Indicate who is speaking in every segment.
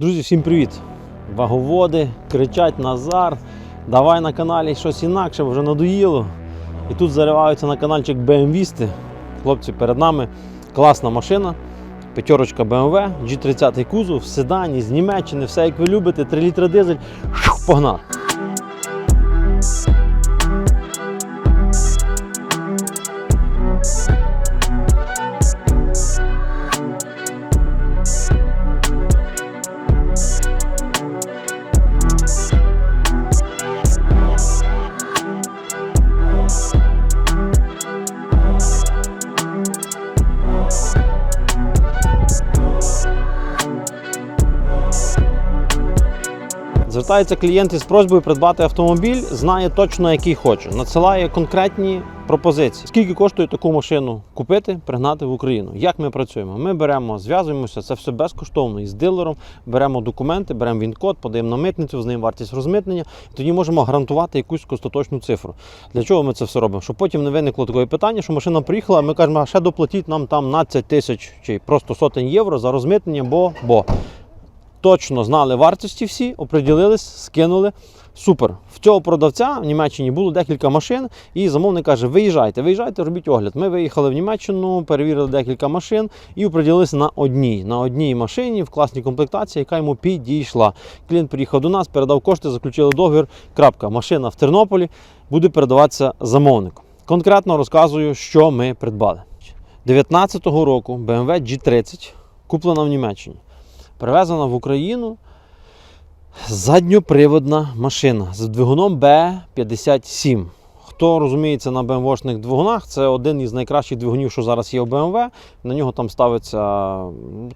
Speaker 1: Друзі, всім привіт! Ваговоди кричать Назар. Давай на каналі щось інакше, вже надоїло. І тут зариваються на каналчик BMW. Хлопці, перед нами класна машина. П'ятерочка BMW, G30 кузов, в седані з Німеччини, все як ви любите, 3 літра дизель. Шух, Погнали! Звертається клієнт із просьбою придбати автомобіль, знає точно, який хоче. Надсилає конкретні пропозиції. Скільки коштує таку машину купити, пригнати в Україну? Як ми працюємо? Ми беремо, зв'язуємося, це все безкоштовно із дилером. Беремо документи, беремо він-код, подаємо на митницю, з вартість розмитнення. І тоді можемо гарантувати якусь остаточну цифру. Для чого ми це все робимо? Щоб потім не виникло такое питання, що машина приїхала, а ми кажемо, а ще доплатіть нам там 12 тисяч чи просто сотень євро за розмитнення, бо бо точно знали вартості всі, оприділились, скинули. Супер. В цього продавця в Німеччині було декілька машин, і замовник каже: виїжджайте, виїжджайте, робіть огляд. Ми виїхали в Німеччину, перевірили декілька машин і оприділилися на одній. На одній машині в класній комплектації, яка йому підійшла. Клієнт приїхав до нас, передав кошти, заключили договір. Крапка. Машина в Тернополі буде передаватися замовнику. Конкретно розказую, що ми придбали. 19-го року BMW G30 куплена в Німеччині. Привезена в Україну задньоприводна машина з двигуном B57. Хто розуміється на BMW-шних двигунах, це один із найкращих двигунів, що зараз є у BMW. На нього там ставиться,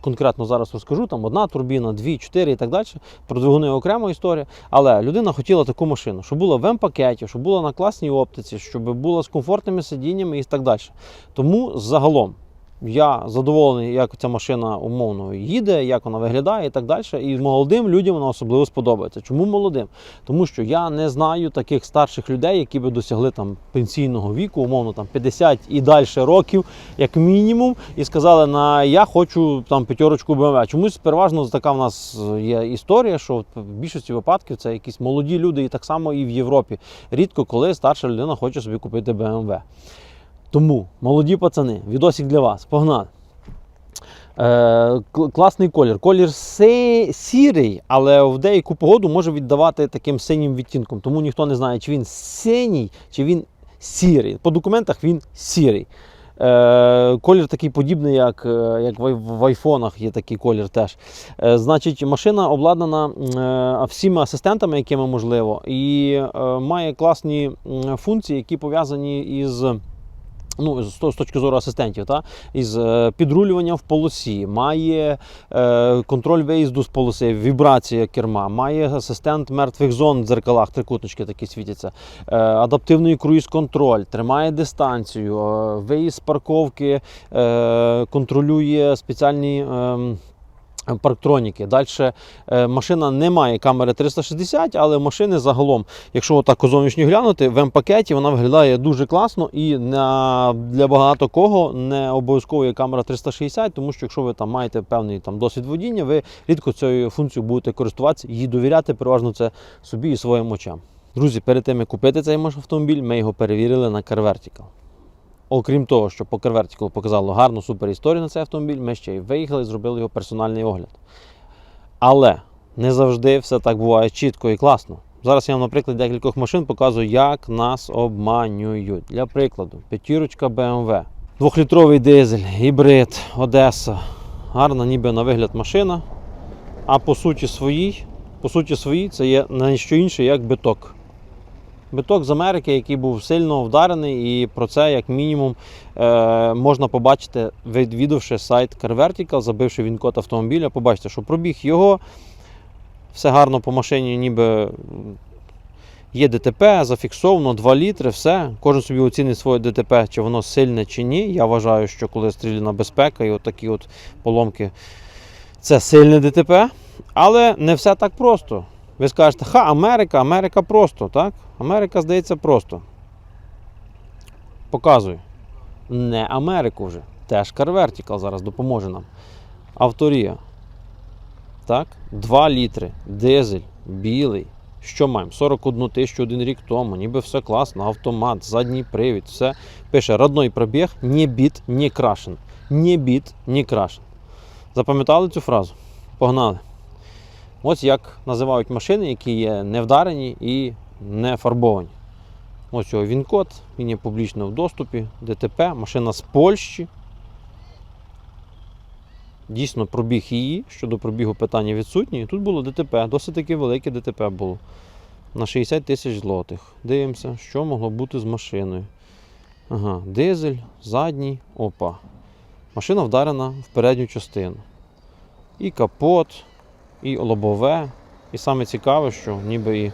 Speaker 1: конкретно зараз розкажу, там одна турбіна, дві, чотири і так далі. Про двигуни окрема історія. Але людина хотіла таку машину, щоб була в М-пакеті, щоб була на класній оптиці, щоб була з комфортними сидіннями і так далі. Тому загалом я задоволений, як ця машина умовно їде, як вона виглядає і так далі. І молодим людям вона особливо сподобається. Чому молодим? Тому що я не знаю таких старших людей, які би досягли там пенсійного віку, умовно там 50 і далі років, як мінімум, і сказали, на я хочу там п'ятерочку BMW. Чомусь переважно така в нас є історія, що в більшості випадків це якісь молоді люди, і так само і в Європі. Рідко коли старша людина хоче собі купити BMW. Тому, молоді пацани, відосик для вас. Погнали. Е, класний колір. Колір се- сірий, але в деяку погоду може віддавати таким синім відтінком. Тому ніхто не знає, чи він синій, чи він сірий. По документах він сірий. Е, колір такий подібний, як, е, як в, айфонах є такий колір теж. Е, значить, машина обладнана е, всіма асистентами, якими можливо, і е, має класні функції, які пов'язані із ну, з, точки зору асистентів, та? із е, підрулюванням в полосі, має е, контроль виїзду з полоси, вібрація керма, має асистент мертвих зон в дзеркалах, трикутнички такі світяться, е, адаптивний круїз-контроль, тримає дистанцію, е, виїзд з парковки, е, контролює спеціальні. ем, Парктроніки. Далі е, машина не має камери 360, але машини загалом, якщо отак зовнішньо глянути, в М-пакеті вона виглядає дуже класно і для багато кого не обов'язково є камера 360, тому що якщо ви там маєте певний там, досвід водіння, ви рідко цією функцією будете користуватися, її довіряти, переважно це собі і своїм очам. Друзі, перед тим як купити цей автомобіль, ми його перевірили на CarVertical. Окрім того, що по CarVertical показало гарну супер історію на цей автомобіль, ми ще й виїхали і зробили його персональний огляд. Але не завжди все так буває чітко і класно. Зараз я вам, наприклад, декількох машин показую, як нас обманюють. Для прикладу, п'ятірочка BMW, двохлітровий дизель, гібрид, Одеса. Гарна, ніби на вигляд машина. А по суті своїй, по суті своїй, це є не що інше, як биток. Биток з Америки, який був сильно вдарений, і про це, як мінімум, е, можна побачити, відвідавши сайт CarVertical, забивши він код автомобіля, побачите, що пробіг його, все гарно по машині, ніби є ДТП, зафіксовано 2 літри, все. Кожен собі оцінить своє ДТП, чи воно сильне чи ні. Я вважаю, що коли стріляна безпека і от такі от поломки, це сильне ДТП. Але не все так просто. Ви скажете, ха, Америка, Америка просто, так? Америка, здається, просто. Показую. Не Америку вже. Теж CarVertical зараз допоможе нам. Авторія. Так? 2 літри, дизель, білий. Що маємо? 41 тисячу один рік тому, ніби все класно, автомат, задній привід, все. Пише родной пробіг, не біт, не крашен. Не біт, не крашен. Запам'ятали цю фразу? Погнали. Ось як називають машини, які є не вдарені і не фарбовані. Ось його він-код, він є публічно в доступі, ДТП, машина з Польщі. Дійсно, пробіг її. Щодо пробігу питання відсутні. Тут було ДТП, досить таки велике ДТП було. На 60 тисяч злотих. Дивимося, що могло бути з машиною. Ага, дизель, задній, опа. Машина вдарена в передню частину. І капот, і лобове. І саме цікаве, що ніби і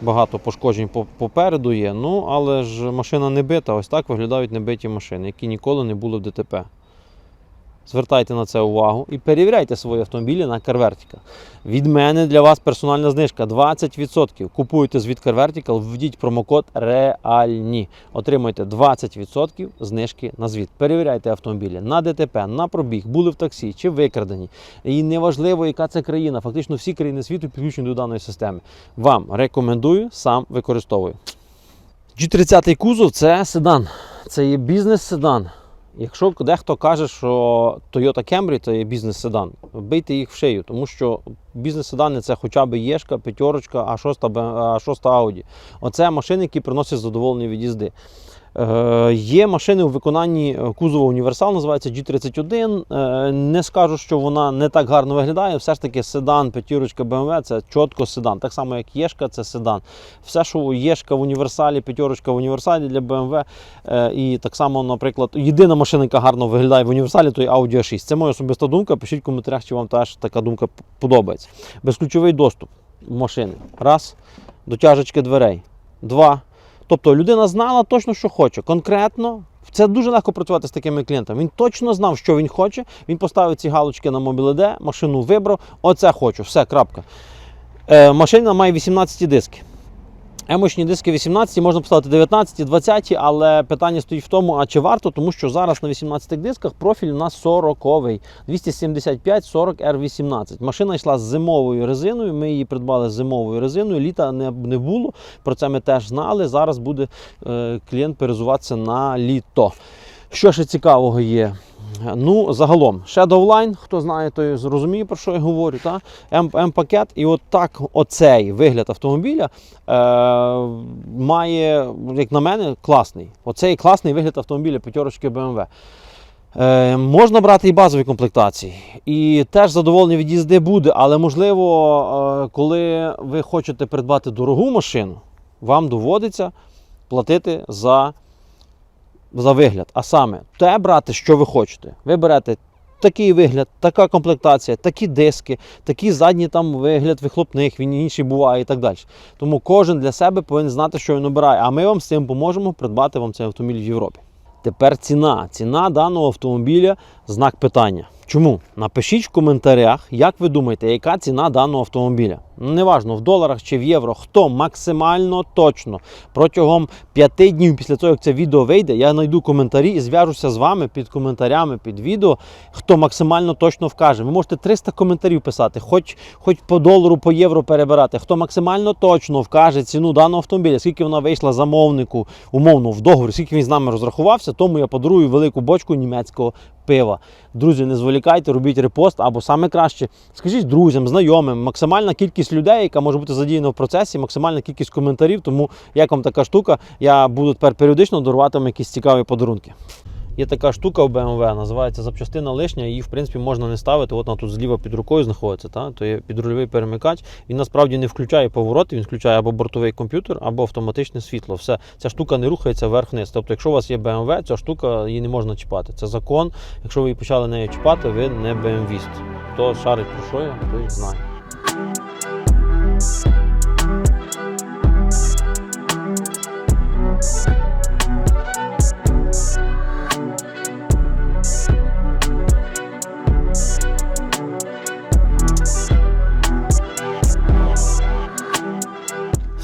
Speaker 1: багато пошкоджень по- попереду є. Ну, але ж машина не бита. Ось так виглядають небиті машини, які ніколи не були в ДТП. Звертайте на це увагу і перевіряйте свої автомобілі на CarVertical. Від мене для вас персональна знижка 20%. Купуєте з від CarVertical, введіть промокод REALNI. Отримуєте 20% знижки на звіт. Перевіряйте автомобілі на ДТП, на пробіг, були в таксі чи викрадені. І неважливо, яка це країна. Фактично всі країни світу підключені до даної системи. Вам рекомендую, сам використовую. G30 кузов це седан. Це є бізнес-седан. Якщо дехто каже, що Toyota Camry це є бізнес-седан, бийте їх в шию, тому що бізнес-седани це хоча б Єшка, п'ятерочка, а шоста, а шоста Audi. Оце машини, які приносять задоволені від їзди. Е, є машини у виконанні е, кузова універсал, називається G31. Е, не скажу, що вона не так гарно виглядає. Все ж таки седан, п'ятірочка BMW це чітко седан. Так само, як Єшка, це седан. Все, що Єшка в універсалі, п'ятерочка в універсалі для BMW. Е, і так само, наприклад, єдина машина, яка гарно виглядає в універсалі, то є Audi A6. Це моя особиста думка. Пишіть в коментарях, чи вам теж така думка подобається. Безключовий доступ машини. Раз. Дотяжечки дверей. Два. Тобто людина знала точно, що хоче. Конкретно. Це дуже легко працювати з такими клієнтами. Він точно знав, що він хоче. Він поставив ці галочки на мобіледе, машину вибрав. Оце хочу. Все, крапка. Е, машина має 18 диски. Емочні диски 18, можна поставити 19, 20, але питання стоїть в тому, а чи варто, тому що зараз на 18 дисках профіль у нас 40-й, 275 40 R18. Машина йшла з зимовою резиною. Ми її придбали з зимовою резиною. Літа не, не було. Про це ми теж знали. Зараз буде е, клієнт перезуватися на літо. Що ще цікавого є? Ну, загалом, Shadowline, хто знає, той зрозуміє, про що я говорю. Та? М-пакет. І от так оцей вигляд автомобіля е, має, як на мене, класний. Оцей класний вигляд автомобіля п'ятерочки BMW. Е, можна брати і базові комплектації. І теж задоволення від їзди буде, але можливо, е, коли ви хочете придбати дорогу машину, вам доводиться платити за за вигляд. А саме, те брати, що ви хочете. Ви берете такий вигляд, така комплектація, такі диски, такий задній там вигляд вихлопних, він інший буває і так далі. Тому кожен для себе повинен знати, що він обирає. А ми вам з цим поможемо придбати вам цей автомобіль в Європі. Тепер ціна. Ціна даного автомобіля знак питання. Чому? Напишіть в коментарях, як ви думаєте, яка ціна даного автомобіля. Неважно, в доларах чи в євро, хто максимально точно протягом п'яти днів після того, як це відео вийде, я знайду коментарі і зв'яжуся з вами під коментарями під відео, хто максимально точно вкаже. Ви можете 300 коментарів писати, хоч, хоч по долару, по євро перебирати. Хто максимально точно вкаже ціну даного автомобіля, скільки вона вийшла замовнику, умовно в договорі, скільки він з нами розрахувався, тому я подарую велику бочку німецького пива. Друзі, не зволікайте, робіть репост або саме краще, скажіть друзям, знайомим, максимальна кількість людей, яка може бути задіяна в процесі, максимальна кількість коментарів. Тому як вам така штука, я буду тепер періодично дарувати вам якісь цікаві подарунки. Є така штука в BMW, називається запчастина лишня, її в принципі можна не ставити. От вона тут зліва під рукою знаходиться. Та? То є підрульовий перемикач. Він насправді не включає повороти, він включає або бортовий комп'ютер, або автоматичне світло. Все, ця штука не рухається вверх-вниз. Тобто, якщо у вас є BMW, ця штука її не можна чіпати. Це закон. Якщо ви її почали нею чіпати, ви не BMW-іст. Хто шарить про що я, той знає.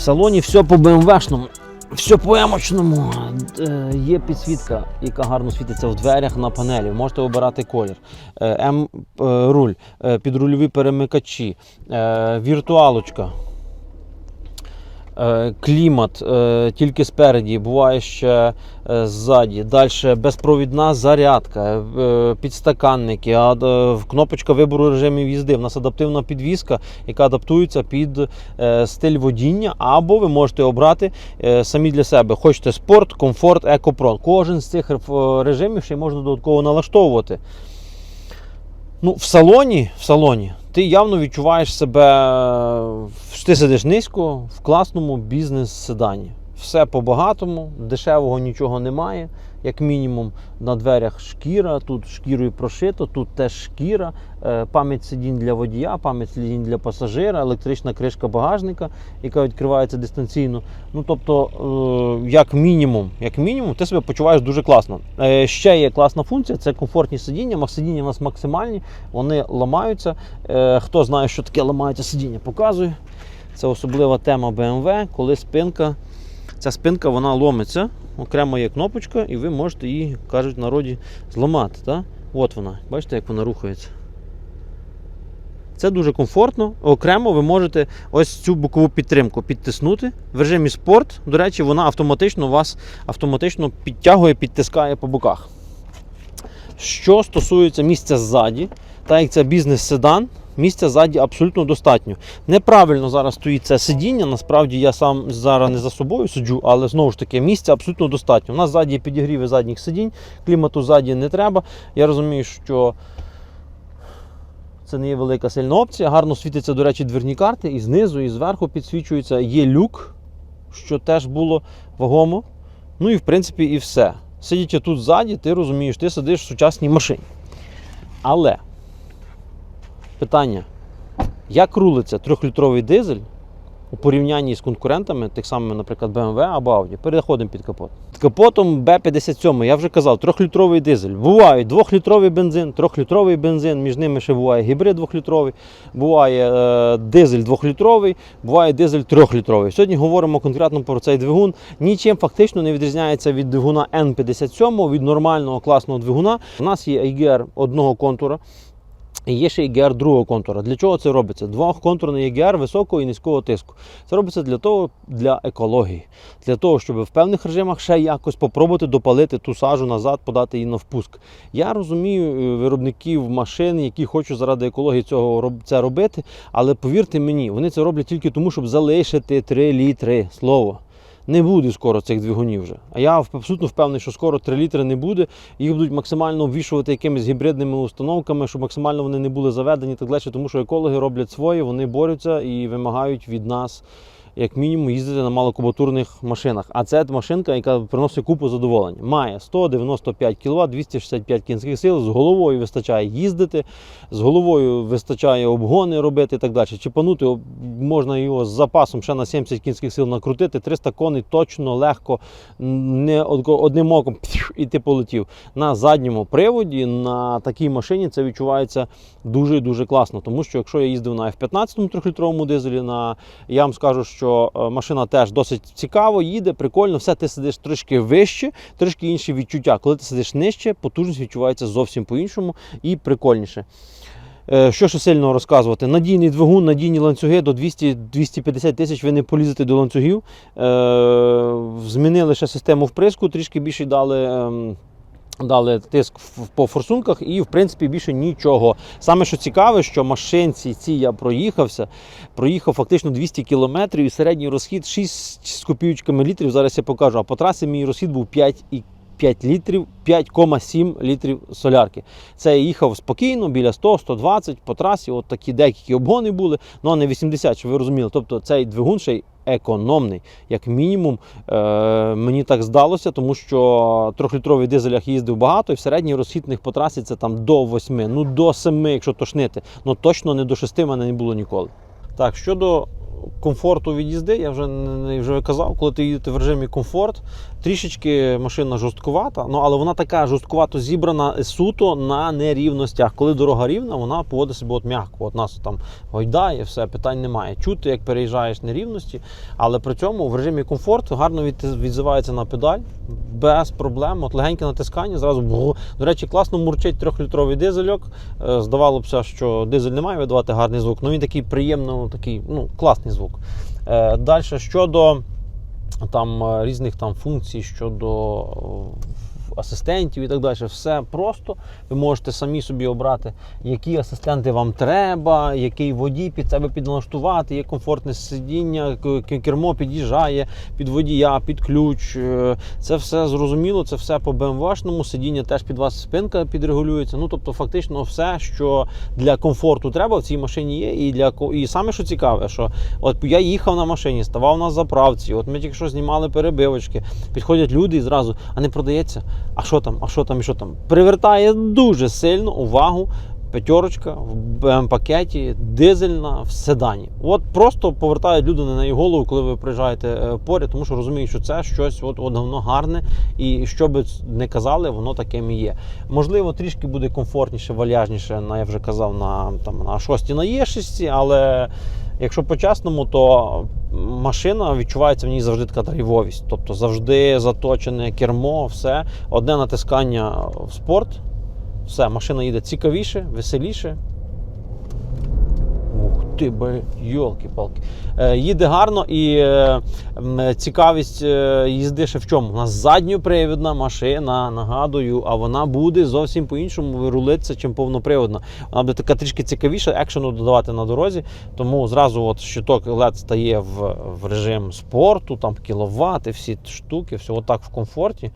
Speaker 1: Салоні все по БМВшному. Все по емочному. Е, Є підсвітка, яка гарно світиться в дверях на панелі. Можете обирати колір. Е, М-руль, підрульові перемикачі, е, віртуалочка. Е, Клімат е, тільки спереді, буває ще е, ззаді. Далі безпровідна зарядка, підстаканники, кнопочка вибору режимів їзди. У нас адаптивна підвізка, яка адаптується під стиль водіння, або ви можете обрати самі для себе. Хочете спорт, комфорт, екопрон. Кожен з цих режимів ще можна додатково налаштовувати. Ну, в салоні, в салоні ти явно відчуваєш себе, що ти сидиш низько в класному бізнес-седані. Все по-багатому, дешевого нічого немає. Як мінімум на дверях шкіра, тут шкірою прошито, тут теж шкіра, е, пам'ять сидінь для водія, пам'ять сидінь для пасажира, електрична кришка багажника, яка відкривається дистанційно. Ну тобто, е, як мінімум, як мінімум, ти себе почуваєш дуже класно. Е, Ще є класна функція це комфортні сидіння. Сидіння у нас максимальні, вони ламаються. Хто знає, що таке ламається сидіння, показую. Це особлива тема BMW, коли спинка. Ця спинка вона ломиться, окремо є кнопочка, і ви можете її, кажуть в народі, зламати. Так? От вона. Бачите, як вона рухається. Це дуже комфортно. Окремо ви можете ось цю бокову підтримку підтиснути. В режимі спорт, до речі, вона автоматично вас автоматично підтягує, підтискає по боках. Що стосується місця ззаді, так як це бізнес-седан, місця ззаді абсолютно достатньо. Неправильно зараз стоїть це сидіння. Насправді я сам зараз не за собою сиджу, але знову ж таки місця абсолютно достатньо. У нас ззаді підігріви задніх сидінь, клімату ззаді не треба. Я розумію, що це не є велика сильна опція. Гарно світиться, до речі, дверні карти, і знизу, і зверху підсвічується. Є люк, що теж було вагомо. Ну і в принципі і все. Сидячи тут ззаді, ти розумієш, ти сидиш в сучасній машині. Але питання: як рулиться трьохлітровий дизель у порівнянні з конкурентами, тих самих, наприклад, BMW або Audi? Переходимо під капот. Під капотом B57, я вже казав, трьохлітровий дизель. Буває двохлітровий бензин, трьохлітровий бензин, між ними ще буває гібрид двохлітровий, буває е, дизель двохлітровий, буває дизель трьохлітровий. Сьогодні говоримо конкретно про цей двигун. Нічим фактично не відрізняється від двигуна N57, від нормального класного двигуна. У нас є EGR одного контура. Є ще EGR другого контура. Для чого це робиться? Двохконтурний EGR високого і низького тиску. Це робиться для того, для екології, для того, щоб в певних режимах ще якось попробувати допалити ту сажу назад, подати її на впуск. Я розумію е, виробників машин, які хочуть заради екології цього це робити, але повірте мені, вони це роблять тільки тому, щоб залишити 3 літри слово. Не буде скоро цих двигунів вже. А я абсолютно впевнений, що скоро 3 літри не буде. Їх будуть максимально обвішувати якимись гібридними установками, щоб максимально вони не були заведені так далі, тому що екологи роблять своє, вони борються і вимагають від нас. Як мінімум їздити на малокубатурних машинах. А це машинка, яка приносить купу задоволення. Має 195 кВт, 265 кінських сил, з головою вистачає їздити, з головою вистачає обгони робити і так далі. Чіпанути можна його з запасом ще на 70 кінських сил накрутити, 300 коней точно, легко, не одним оком і ти полетів. На задньому приводі на такій машині це відчувається дуже дуже класно. Тому що якщо я їздив на F15 трьохлітровому дизелі, на я вам скажу, що е, машина теж досить цікаво, їде, прикольно, все ти сидиш трошки вище, трошки інші відчуття. Коли ти сидиш нижче, потужність відчувається зовсім по-іншому і прикольніше. Е, Що ще сильно розказувати? Надійний двигун, надійні ланцюги до 200-250 тисяч ви не полізете до ланцюгів. Е, Змінили ще систему вприску, трішки більше дали. Дали тиск по форсунках і, в принципі, більше нічого. Саме що цікаве, що машинці ці я проїхався, проїхав фактично 200 кілометрів і середній розхід 6 з копійочками літрів. Зараз я покажу. А по трасі мій розхід був 5 і 5 літрів, 5,7 літрів солярки. Це я їхав спокійно, біля 100-120 по трасі. От такі деякі обгони були, ну а не 80, щоб ви розуміли. Тобто цей двигун ще й економний, як мінімум. Е, мені так здалося, тому що трьохлітровий дизелях їздив багато, і в середній розхід в них по трасі це там до 8, ну до 7, якщо тошнити. Ну точно не до 6 в мене не було ніколи. Так, щодо комфорту від їзди, я вже не вже казав, коли ти їдете в режимі комфорт, трішечки машина жорсткувата, ну але вона така жорсткувато зібрана суто на нерівностях. Коли дорога рівна, вона поводить себе от м'яко. От нас там гойдає, все питань немає. Чути, як переїжджаєш нерівності, але при цьому в режимі комфорт гарно від, відзивається на педаль без проблем. От легеньке натискання зразу бу. До речі, класно мурчить трьохлітровий дизельок. Е, Здавалося б, що дизель не має видавати гарний звук, але він такий приємно, такий ну, класний звук. Е, Далі щодо там е, різних там функцій щодо е, асистентів і так далі. Все просто. Ви можете самі собі обрати, які асистенти вам треба, який водій під себе підналаштувати, є комфортне сидіння, кермо під'їжджає під водія, під ключ. Е, Це все зрозуміло, це все по BMW-шному, сидіння теж під вас спинка підрегулюється. Ну тобто, фактично, все, що для комфорту треба, в цій машині є. І для і саме що цікаве, що от я їхав на машині, ставав на заправці. От ми тільки що знімали перебивочки. Підходять люди і зразу, а не продається. А що там? А що там? І що там? Привертає дуже сильно увагу. П'ятерочка в БМ-пакеті, дизельна в седані. От просто повертають люди на неї голову, коли ви приїжджаєте е, поряд, тому що розуміють, що це щось от, от воно гарне, і що би не казали, воно таким і є. Можливо, трішки буде комфортніше, вальяжніше, на я вже казав, на там на 6 на Є6, але якщо по-чесному, то машина відчувається в ній завжди така драйвовість. Тобто завжди заточене кермо, все. Одне натискання в спорт. Все, машина їде цікавіше, веселіше. Ух ти, бе, йолки-палки. Е, їде гарно і е, цікавість е, їзди ще в чому? У нас задньопривідна машина, нагадую, а вона буде зовсім по-іншому рулитися, чим повноприводна. Вона буде така трішки цікавіша, екшену додавати на дорозі. Тому зразу от щиток LED стає в, в режим спорту, там кіловати, всі штуки, все отак в комфорті.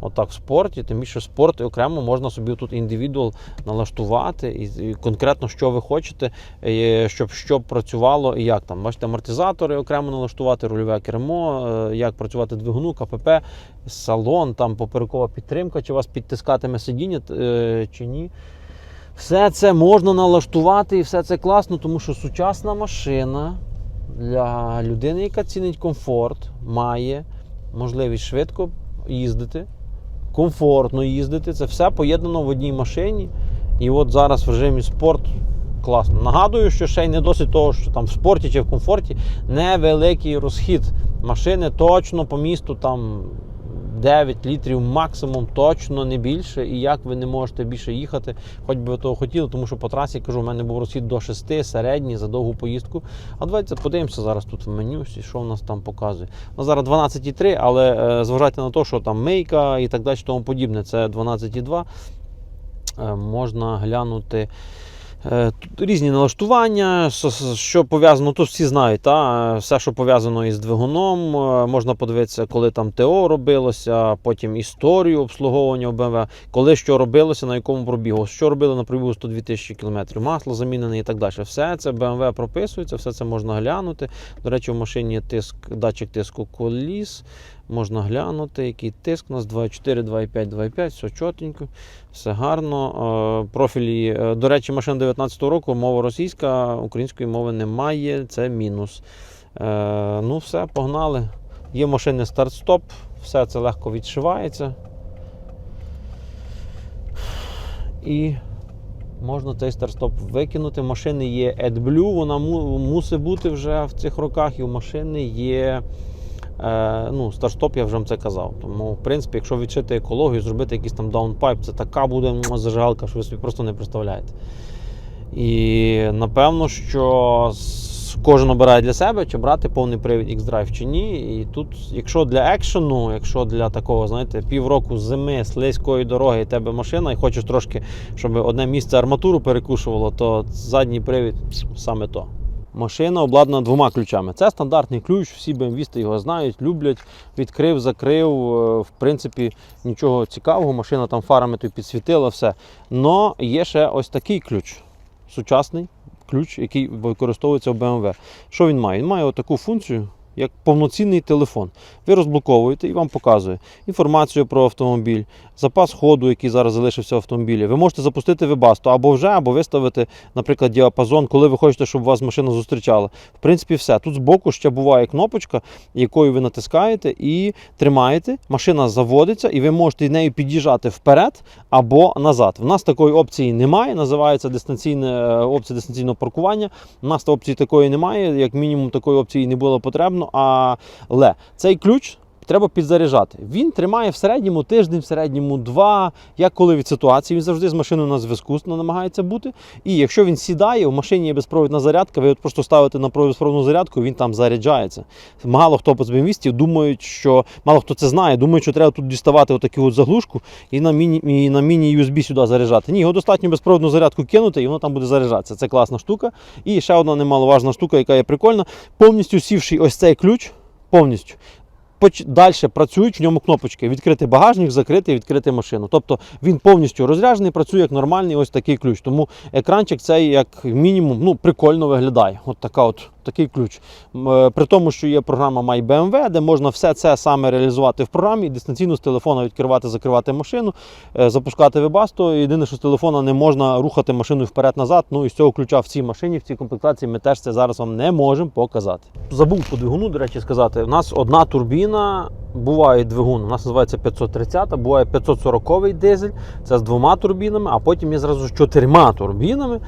Speaker 1: Отак в спорті, тим більше спорт і окремо можна собі тут індивідуал налаштувати і, і конкретно, що ви хочете, е, щоб що працювало і як там. Бачите, амортизатори окремо налаштувати, рульове кермо, е, як працювати двигуну, КПП, салон, там поперекова підтримка, чи вас підтискатиме сидіння е, чи ні. Все це можна налаштувати і все це класно, тому що сучасна машина для людини, яка цінить комфорт, має можливість швидко їздити, комфортно їздити. Це все поєднано в одній машині. І от зараз в режимі спорт класно. Нагадую, що ще й не досить того, що там в спорті чи в комфорті невеликий розхід машини точно по місту там 9 літрів максимум, точно не більше. І як ви не можете більше їхати, хоч би ви того хотіли, тому що по трасі кажу, у мене був розхід до 6, середній за довгу поїздку. А давайте подивимося зараз тут в меню, що в нас там показує. Ну, зараз 12,3, але е, зважайте на те, що там мейка і так далі, тому подібне. Це 12,2. Е, можна глянути. Е, Тут різні налаштування, що- пов'язано, тут всі знають, та? все, що пов'язано із двигуном, е, можна подивитися, коли там ТО робилося, потім історію обслуговування БМВ, коли що робилося, на якому пробігу, що робили на пробігу 102 тисячі кілометрів, масло замінене і так далі. Все це БМВ прописується, все це можна глянути. До речі, в машині тиск, датчик тиску коліс. Можна глянути, який тиск у нас 2,4, 2,5, 2,5, все чотенько, все гарно. Е, Профілі, е, до речі, машина 19-го року, мова російська, української мови немає, це мінус. Е, Ну, все, погнали. Є машини старт-стоп, все це легко відшивається. І можна цей старт-стоп викинути. Машини є AdBlue, вона му- мусить бути вже в цих роках, і в машини є. Е, ну, старт-стоп, я вже вам це казав. Тому, в принципі, якщо відшити екологію, зробити якийсь там даунпайп, це така буде зажигалка, що ви собі просто не представляєте. І напевно, що кожен обирає для себе, чи брати повний привід X-Drive чи ні. І тут, якщо для екшену, якщо для такого, знаєте, півроку зими, слизької дороги, і тебе машина, і хочеш трошки, щоб одне місце арматуру перекушувало, то задній привід саме то. Машина обладнана двома ключами. Це стандартний ключ, всі BMW його знають, люблять. Відкрив, закрив. е, В принципі, нічого цікавого. Машина там фарами тобі підсвітила, все. Но є ще ось такий ключ. Сучасний ключ, який використовується в BMW. Що він має? Він має отаку функцію. Як повноцінний телефон. Ви розблоковуєте і вам показує інформацію про автомобіль, запас ходу, який зараз залишився в автомобілі. Ви можете запустити Webasto або вже, або виставити, наприклад, діапазон, коли ви хочете, щоб вас машина зустрічала. В принципі, все. Тут збоку ще буває кнопочка, якою ви натискаєте і тримаєте. Машина заводиться, і ви можете нею під'їжджати вперед або назад. В нас такої опції немає. Називається дистанційне е, опція дистанційного паркування. У нас опції такої немає. Як мінімум, такої опції не було потрібно. Але цей ключ. Треба підзаряджати. Він тримає в середньому тиждень, в середньому два. Як коли від ситуації, він завжди з машиною на зв'язку намагається бути. І якщо він сідає, в машині є безпровідна зарядка, ви просто ставите на безпровідну зарядку, він там заряджається. Мало хто з бенвістів думають, що мало хто це знає, думають, що треба тут діставати отаку от заглушку і на міні міні-USB сюди заряджати. Ні, його достатньо безпровідну зарядку кинути, і воно там буде заряджатися. Це класна штука. І ще одна немаловажна штука, яка є прикольна. Повністю сівший ось цей ключ, повністю. Далі працюють в ньому кнопочки: відкрити багажник, закрити, відкрити машину. Тобто він повністю розряджений, працює як нормальний ось такий ключ. Тому екранчик цей як мінімум ну, прикольно виглядає. От така от такий ключ. Е, При тому, що є програма MyBMW, де можна все це саме реалізувати в програмі, дистанційно з телефона відкривати, закривати машину, е, запускати Webasto. Єдине, що з телефона не можна рухати машину вперед-назад. Ну і з цього ключа в цій машині, в цій комплектації ми теж це зараз вам не можемо показати. Забув по двигуну, до речі, сказати. У нас одна турбіна. Буває двигун, у нас називається 530, буває 540 дизель, це з двома турбінами, а потім є зразу з чотирма турбінами.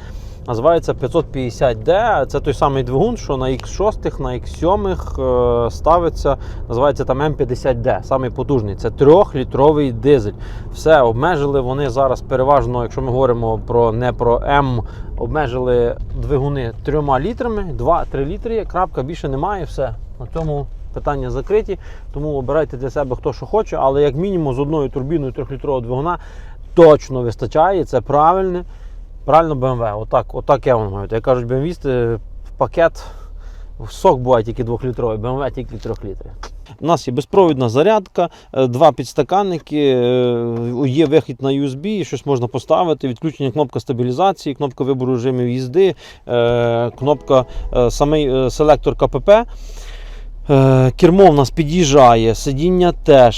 Speaker 1: Називається 550D. Це той самий двигун, що на X6, на X7 е, ставиться, називається там М50D, самий потужний. Це трьохлітровий дизель. Все, обмежили вони зараз переважно, якщо ми говоримо про не про М, обмежили двигуни трьома літрами, 2-3 літри, крапка більше немає, все. На цьому питання закриті. Тому обирайте для себе хто що хоче, але як мінімум з одною турбіною трьохлітрового двигуна точно вистачає. Це правильне. Правильно BMW. Отак, отак я вам говорю. Як кажуть, BMW в пакет сок буває тільки 2-літровий, BMW тільки 3 літри. У нас є безпровідна зарядка, е, два підстаканники, е, є вихід на USB, щось можна поставити, відключення кнопка стабілізації, кнопка вибору режимів їзди, е, кнопка самий селектор КПП. Кермо в нас під'їжджає, сидіння теж.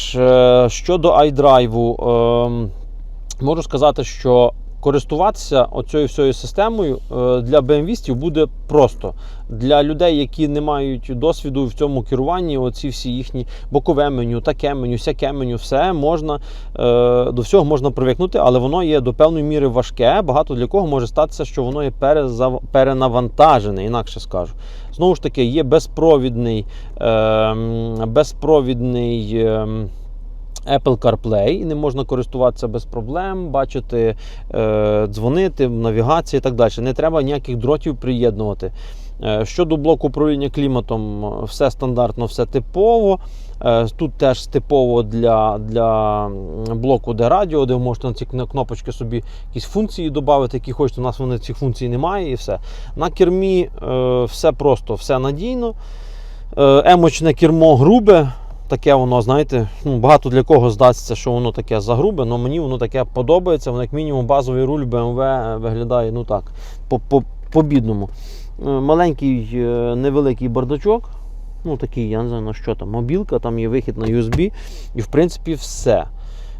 Speaker 1: Щодо iDrive, е, можу сказати, що користуватися оцією всією системою е, для BMW буде просто. Для людей, які не мають досвіду в цьому керуванні, оці всі їхні бокове меню, таке меню, сяке меню, все можна е, до всього можна привикнути, але воно є до певної міри важке. Багато для кого може статися, що воно є перенавантажене, інакше скажу. Знову ж таки, є безпровідний, е, безпровідний. Apple CarPlay і не можна користуватися без проблем, бачити, е, дзвонити, навігація і так далі. Не треба ніяких дротів приєднувати. Е, Щодо блоку управління кліматом, все стандартно, все типово. Е, Тут теж типово для, для блоку, де радіо, де можете на ці кнопочки собі якісь функції додати, які хочете. У нас вони цих функцій немає і все. На кермі все просто, все надійно. Емочне кермо грубе. Таке воно, знаєте, ну, багато для кого здасться, що воно таке загрубе, але мені воно таке подобається. Воно, як мінімум, базовий руль BMW виглядає ну так, по- по- по-бідному. Е, Маленький е, невеликий бардачок. Ну, такий, я не знаю на що там, мобілка, там є вихід на USB. І в принципі все,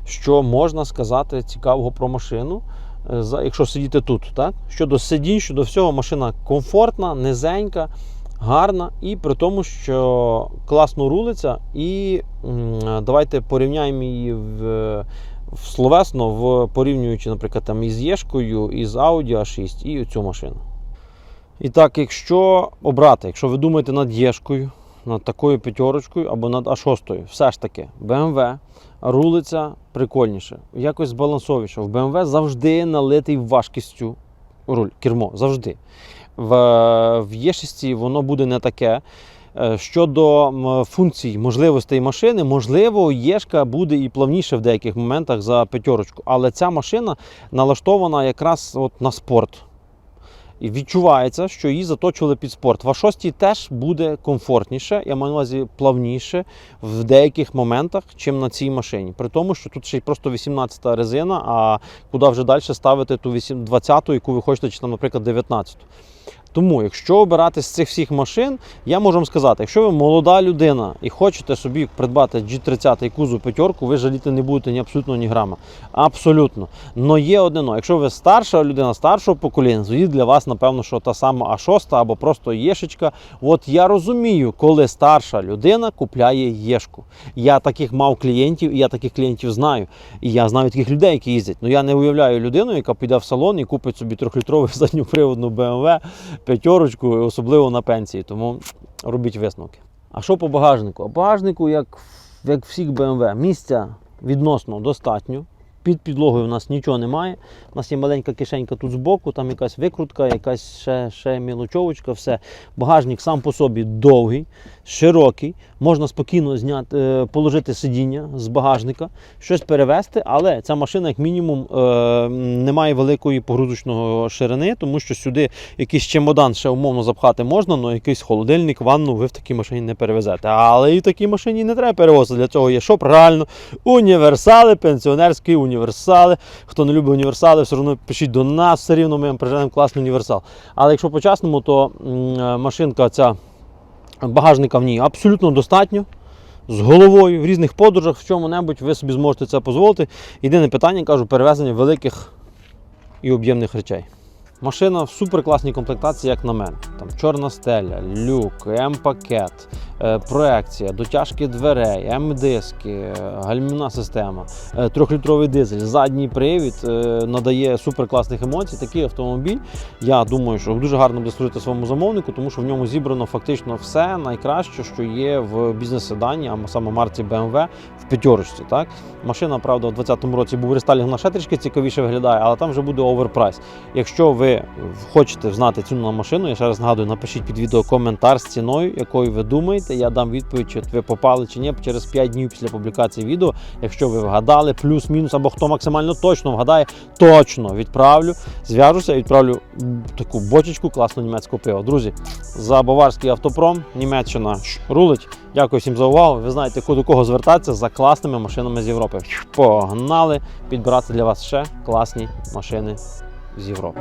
Speaker 1: що можна сказати цікавого про машину. е, Якщо сидіти тут, так? Щодо сидінь, щодо всього, машина комфортна, низенька, гарна, і при тому, що класно рулиться. І давайте порівняємо її в, словесно, в, порівнюючи, наприклад, там, із Єшкою, із Audi A6 і цю машину. І так, якщо обрати, якщо ви думаєте над Єшкою, над такою п'ятерочкою або над А6, все ж таки, BMW рулиться прикольніше, якось збалансовіше. В BMW завжди налитий важкістю руль, кермо, завжди. В, в Є6 воно буде не таке. Е, Щодо функцій, можливостей машини, можливо, Єшка буде і плавніше в деяких моментах за п'ятерочку. Але ця машина налаштована якраз от на спорт. І відчувається, що її заточили під спорт. В А6 теж буде комфортніше, я маю на увазі плавніше в деяких моментах, чим на цій машині. При тому, що тут ще й просто 18-та резина, а куди вже далі ставити ту 20-ту, яку ви хочете, чи там, наприклад, 19-ту. Тому, якщо обирати з цих всіх машин, я можу вам сказати, якщо ви молода людина і хочете собі придбати G30 кузов п'ятерку, ви жаліти не будете ні абсолютно ні грама. Абсолютно. Но є одне. Якщо ви старша людина старшого покоління, тоді для вас, напевно, що та сама А6 або просто Єшечка. От я розумію, коли старша людина купляє Єшку. Я таких мав клієнтів, і я таких клієнтів знаю. І я знаю таких людей, які їздять. Ну я не уявляю людину, яка піде в салон і купить собі трьохлітрову задньоприводну BMW, п'ятерочку, особливо на пенсії. Тому робіть висновки. А що по багажнику? А багажнику, як, як всіх BMW, місця відносно достатньо. Під підлогою в нас нічого немає. У нас є маленька кишенька тут збоку, там якась викрутка, якась ще, ще мілочовочка, все. Багажник сам по собі довгий, широкий. Можна спокійно зняти, е, положити сидіння з багажника, щось перевезти, але ця машина, як мінімум, е, не має великої погрузочного ширини, тому що сюди якийсь чемодан ще умовно запхати можна, але якийсь холодильник, ванну ви в такій машині не перевезете. Але і в такій машині не треба перевозити. Для цього є що правильно. Універсали, пенсіонерські універсали. Хто не любить універсали, все одно пишіть до нас, все рівно ми вам приженемо класний універсал. Але якщо по-чесному, то е, машинка ця багажника в ній абсолютно достатньо. З головою в різних подорожах, в чому-небудь ви собі зможете це дозволити. Єдине питання, кажу, перевезення великих і об'ємних речей. Машина в суперкласній комплектації, як на мене. Там чорна стеля, люк, М-пакет, е, проекція, дотяжки дверей, М-диски, е, гальмівна система, е, трьохлітровий дизель, задній привід надає суперкласних емоцій. Такий автомобіль. Я думаю, що дуже гарно буде служити своєму замовнику, тому що в ньому зібрано фактично все найкраще, що є в бізнес-седані, а саме марці BMW в п'ятерочці. Так? Машина, правда, у 2020 році був рестайлінг, вона ще трішки цікавіше виглядає, але там вже буде оверпрайс. Якщо ви хочете знати ціну на машину, я ще раз нагадую, напишіть під відео коментар з ціною, якою ви думаєте. Я дам відповідь, чи ви попали чи ні через 5 днів після публікації відео. Якщо ви вгадали, плюс-мінус, або хто максимально точно вгадає, точно відправлю. Зв'яжуся і відправлю таку бочечку класного німецького пива. Друзі, за баварський автопром, Німеччина рулить. Дякую всім за увагу. Ви знаєте, до кого звертатися за класними машинами з Європи. Погнали підбирати для вас ще класні машини з Європи.